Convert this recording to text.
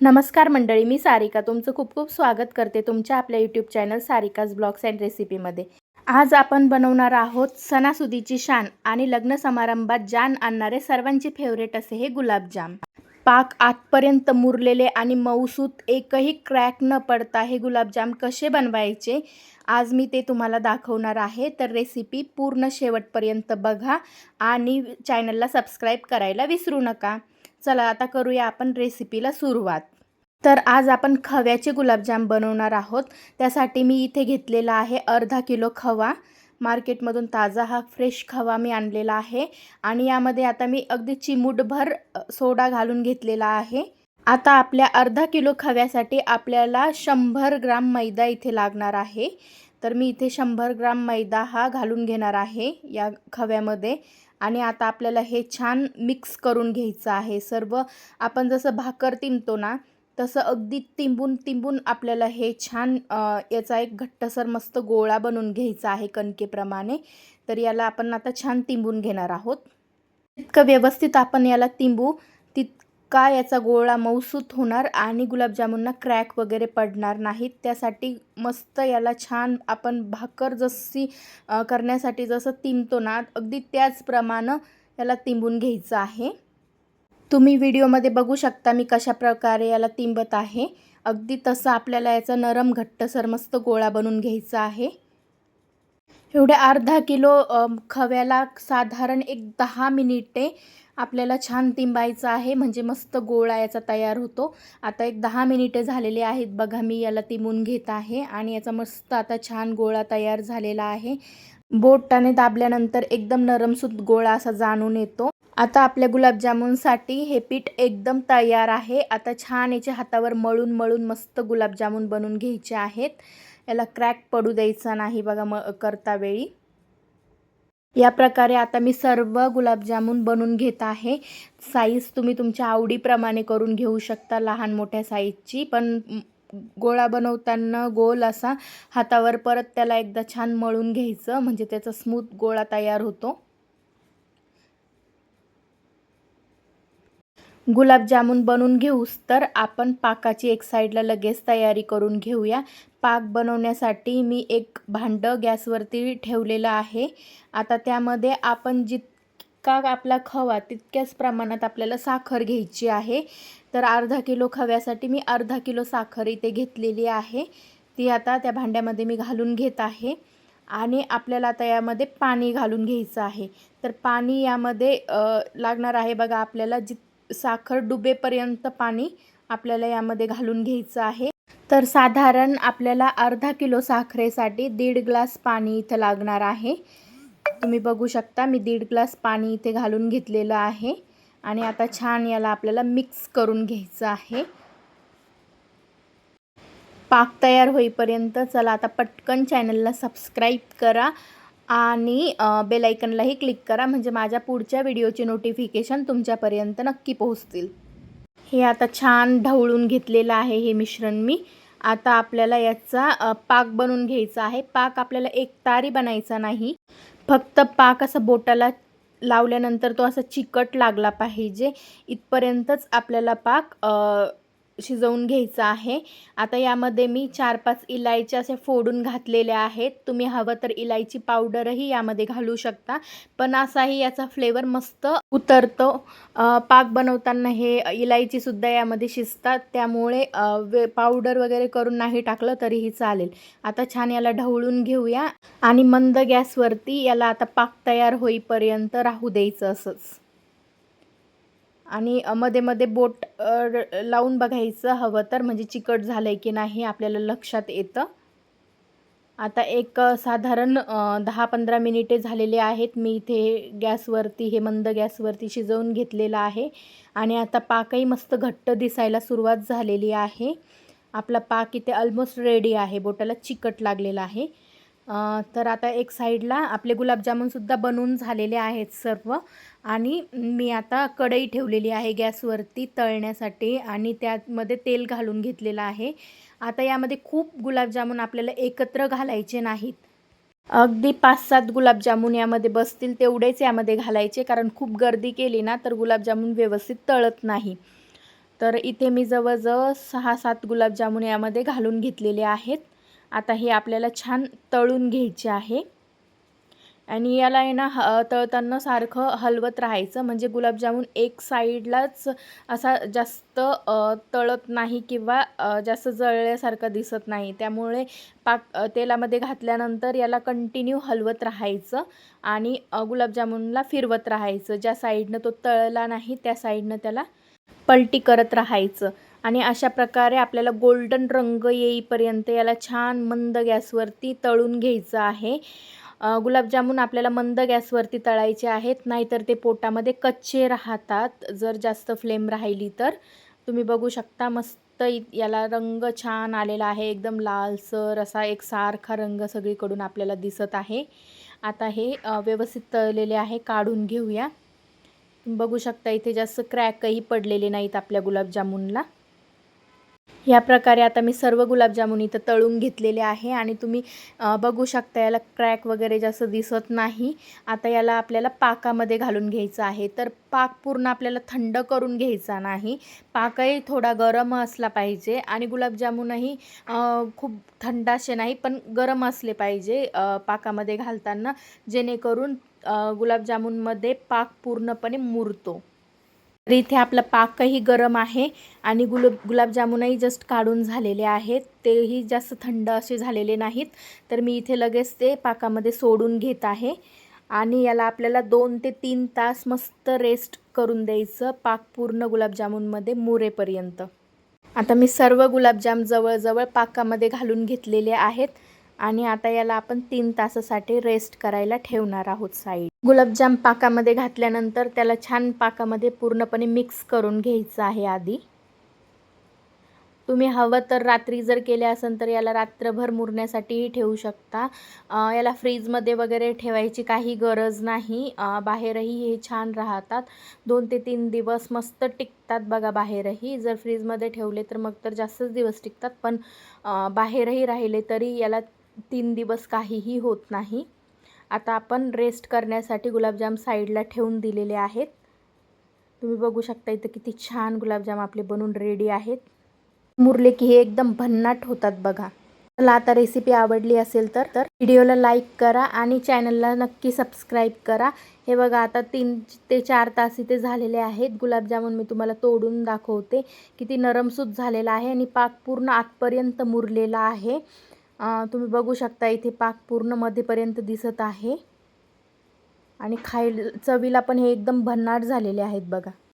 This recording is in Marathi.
नमस्कार मंडळी मी सारिका. तुमचं खूप खूप स्वागत करते तुमच्या आपल्या YouTube channel Sarika's blogs and रेसिपीमध्ये आज आपण बनवणार आहोत सणासुदीची शान आणि लग्न समारंभात जान आणणारे सर्वांचे फेवरेट असे हे गुलाबजाम. पाक आतपर्यंत मुरलेले आणि मऊसूत एकही क्रॅक न पडता हे गुलाबजाम कसे बनवायचे आज मी ते तुम्हाला दाखवणार आहे. तर रेसिपी पूर्ण शेवटपर्यंत बघा आणि चॅनलला सबस्क्राईब करायला विसरू नका. चला आता करूया आपण रेसिपीला सुरुवात. तर आज आपण खव्याचे गुलाबजाम बनवणार आहोत. त्यासाठी मी इथे घेतलेला आहे अर्धा किलो खवा. मार्केटमधून ताजा हा फ्रेश खवा मी आणलेला आहे. आणि यामध्ये आता मी अगदी चिमूटभर सोडा घालून घेतलेला आहे. आता आपल्या अर्धा किलो खव्यासाठी आपल्याला शंभर ग्राम मैदा इथे लागणार आहे. तर मी इथे शंभर ग्राम मैदा हा घालून घेणार आहे या खव्यामध्ये. आणि आता आपल्याला हे छान मिक्स करून घ्यायचं आहे. सर्व आपण जसं भाकर तिंबतो ना तसं अगदी तिंबून तिंबून आपल्याला हे छान याचा एक घट्टसर मस्त गोळा बनवून घ्यायचा आहे कणकेप्रमाणे. तर याला आपण आता छान तिंबून घेणार आहोत. इतकं व्यवस्थित आपण याला तिंबू का याचा गोळा मऊसूत होणार आणि गुलाबजामुनना क्रॅक वगैरे पडणार नाहीत? त्यासाठी मस्त याला छान आपण भाकर जशी करण्यासाठी जसं तिंबतो ना अगदी त्याचप्रमाणे याला तिंबून घ्यायचं आहे. तुम्ही व्हिडिओमध्ये बघू शकता मी कशा प्रकारे याला तिंबत आहे. अगदी तसं आपल्याला याचा नरम घट्टसर मस्त गोळा बनवून घ्यायचा आहे. एवढ्या अर्धा किलो खव्याला साधारण एक दहा मिनिटे आपल्याला छान तिंबायचं आहे. म्हणजे मस्त गोळा याचा तयार होतो. आता एक दहा मिनिटे झालेले आहेत. बघा मी याला तिंबून घेत आहे आणि याचा मस्त आता छान गोळा तयार झालेला आहे. बोटाने दाबल्यानंतर एकदम नरमसूत गोळा असा जाणून येतो. आता आपल्या गुलाबजामुनसाठी हे पीठ एकदम तयार आहे. आता छान याच्या हातावर मळून मळून मस्त गुलाबजामुन बनवून घ्यायचे आहेत. याला क्रॅक पडू द्यायचा नाही बघा म करता वेळी. या प्रकारे आता मी सर्व गुलाबजामुन बनवून घेत आहे. साईज तुम्ही तुमच्या आवडीप्रमाणे करून घेऊ शकता लहान मोठ्या साईजची पण गोळा बनवताना गोल असा हातावर परत त्याला एकदा छान मळून घ्यायचं. म्हणजे त्याचा स्मूथ गोळा तयार होतो. गुलाबजामुन बनवून घेऊस तर आपण पाकाची एक साईडला लगेच तयारी करून घेऊया. पाक बनवण्यासाठी मी एक भांडं गॅसवरती ठेवलेलं आहे. आता त्यामध्ये आपण जितका आपला खवा तितक्याच प्रमाणात आपल्याला साखर घ्यायची आहे. तर अर्धा किलो खव्यासाठी मी अर्धा किलो साखर इथे घेतलेली आहे. ती आता त्या भांड्यामध्ये मी घालून घेत आहे. आणि आपल्याला आता यामध्ये पाणी घालून घ्यायचं आहे. तर पाणी यामध्ये लागणार आहे बघा आपल्याला जित साखर डुबेपर्यंत पाणी आपल्याला यामध्ये घालून घ्यायचं आहे. तर साधारण आपल्याला अर्धा किलो साखरेसाठी दीड ग्लास पाणी इथं लागणार आहे. तुम्ही बघू शकता मी दीड ग्लास पाणी इथे घालून घेतलेलं आहे. आणि आता छान याला आपल्याला मिक्स करून घ्यायचं आहे. पाक तयार होईपर्यंत चला आता पटकन चॅनलला सबस्क्राईब करा. आणि बेलायकनलाही क्लिक करा. म्हणजे माझ्या पुढच्या व्हिडिओचे नोटिफिकेशन तुमच्यापर्यंत नक्की पोहोचतील. हे आता छान ढवळून घेतलेलं आहे हे मिश्रण मी. आता आपल्याला याचा पाक बनवून घ्यायचा आहे. पाक आपल्याला एक तारी बनायचा नाही. फक्त पाक असं बोटाला लावल्यानंतर तो असा चिकट लागला पाहिजे. इथपर्यंतच आपल्याला पाक शिजवून घ्यायचा आहे. आता यामध्ये मी चार पाच इलायच्या असे फोडून घातलेल्या आहेत. तुम्ही हवं तर इलायची पावडरही यामध्ये घालू शकता. पण असाही याचा फ्लेवर मस्त उतरतो. पाक बनवताना हे इलायचीसुद्धा यामध्ये शिजतात. त्यामुळे वे पावडर वगैरे करून नाही टाकलं तरीही चालेल. आता छान याला ढवळून घेऊया. आणि मंद गॅसवरती याला आता पाक तयार होईपर्यंत राहू द्यायचं असंच. आणि मध्ये मध्ये बोट लावून बघायचं हवं तर म्हणजे चिकट झालं आहे की नाही आपल्याला लक्षात येतं. आता एक साधारण दहा पंधरा मिनिटे झालेले आहेत. मी इथे गॅसवरती हे मंद गॅसवरती शिजवून घेतलेलं आहे. आणि आता पाकही मस्त घट्ट दिसायला सुरुवात झालेली आहे. आपला पाक इथे ऑलमोस्ट रेडी आहे. बोटाला चिकट लागलेला आहे. तर आता एक साईडला आपले गुलाबजामुनसुद्धा बनवून झालेले आहेत सर्व. आणि मी आता कढई ठेवलेली आहे गॅसवरती तळण्यासाठी आणि त्यामध्ये तेल घालून घेतलेलं आहे. आता यामध्ये खूप गुलाबजामुन आपल्याला एकत्र घालायचे नाहीत. अगदी पाच सात गुलाबजामुन यामध्ये बसतील तेवढेच यामध्ये घालायचे कारण खूप गर्दी केली ना तर गुलाबजामुन व्यवस्थित तळत नाही. तर इथे मी जवळजवळ सहा सात गुलाबजामुन यामध्ये घालून घेतलेले आहेत. आता हे आपल्याला छान तळून घ्यायचे आहे. आणि याला आहे ना ह तळताना सारखं हलवत राहायचं. म्हणजे गुलाबजामुन एक साईडलाच असा जास्त तळत नाही किंवा जास्त जळल्यासारखं दिसत नाही. त्यामुळे पाक तेलामध्ये घातल्यानंतर याला कंटिन्यू हलवत राहायचं आणि गुलाबजामुनला फिरवत राहायचं. ज्या साईडनं तो तळला नाही त्या साईडनं त्याला पलटी करत राहायचं. आणि अशा प्रकारे आपल्याला गोल्डन रंग येईपर्यंत याला छान मंद गॅसवरती तळून घ्यायचं आहे. गुलाबजामुन आपल्याला मंद गॅसवरती तळायचे आहेत नाहीतर ते पोटामध्ये कच्चे राहतात. जर जास्त फ्लेम राहिली तर. तुम्ही बघू शकता मस्त याला रंग छान आलेला आहे. एकदम लालसर असा एक सारखा रंग सगळीकडून आपल्याला दिसत आहे. आता हे व्यवस्थित तळलेले आहे काढून घेऊया. बघू शकता इथे जास्त क्रॅकही पडलेले नाहीत आपल्या गुलाबजामुनला. ह्या प्रकारे आता मी सर्व गुलाबजामुन इथं तळून घेतलेले आहे आणि तुम्ही बघू शकता याला क्रॅक वगैरे जास्त दिसत नाही. आता याला आपल्याला पाकामध्ये घालून घ्यायचं आहे. तर पाक पूर्ण आपल्याला थंड करून घ्यायचा नाही. पाकही थोडा गरम असला पाहिजे आणि गुलाबजामुनही खूप थंड असे नाही पण गरम असले पाहिजे पाकामध्ये घालताना जेणेकरून गुलाबजामुनमध्ये पाक पूर्णपणे मुरतो. तर इथे आपला पाकही गरम आहे आणि गुलाब गुलाबजामुनही जस्ट काढून झालेले आहेत. तेही जास्त थंड असे झालेले नाहीत. तर मी इथे लगेच ते पाकामध्ये सोडून घेत आहे. आणि याला आपल्याला दोन ते तीन तास मस्त रेस्ट करून द्यायचं पाक पूर्ण गुलाबजामुनमध्ये मुरेपर्यंत. आता मी सर्व गुलाबजाम जवळजवळ पाकामध्ये घालून घेतलेले आहेत. आणि आता याला आपण तीन तासासाठी रेस्ट करायला ठेवणार आहोत साईड गुलाबजाम पाकामध्ये घातल्यानंतर त्याला छान पाकामध्ये पूर्णपणे मिक्स करून घ्यायचं आहे आधी. तुम्ही हवं तर रात्री जर केले असेल तर याला रात्रभर मुरण्यासाठीही ठेवू शकता. याला फ्रीजमध्ये वगैरे ठेवायची काही गरज नाही. बाहेरही हे छान राहतात. दोन ते तीन दिवस मस्त टिकतात बघा बाहेरही. जर फ्रीजमध्ये ठेवले तर मग तर जास्तच दिवस टिकतात. पण बाहेरही राहिले तरी याला तीन दिवस काहीही होत नाही. आता आपण रेस्ट करण्यासाठी गुलाबजाम साईडला ठेवून दिलेले आहेत. तुम्ही बघू शकता इथं किती छान गुलाबजाम आपले बनून रेडी आहेत. मुरले की हे एकदम भन्नाट होतात बघा. मला आता रेसिपी आवडली असेल तर तर व्हिडिओला लाईक करा आणि चॅनलला नक्की सबस्क्राईब करा. हे बघा आता तीन ते चार तास इथे झालेले आहेत. गुलाबजामुन मी तुम्हाला तोडून दाखवते. किती नरमसूत झालेला आहे आणि पाक पूर्ण आतपर्यंत मुरलेला आहे. तुम्ही बघू शकता इथे पाक पूर्ण मध्येपर्यंत दिसत आहे. आणि खाय चवीला पण हे एकदम भन्नाट झालेले आहेत बघा.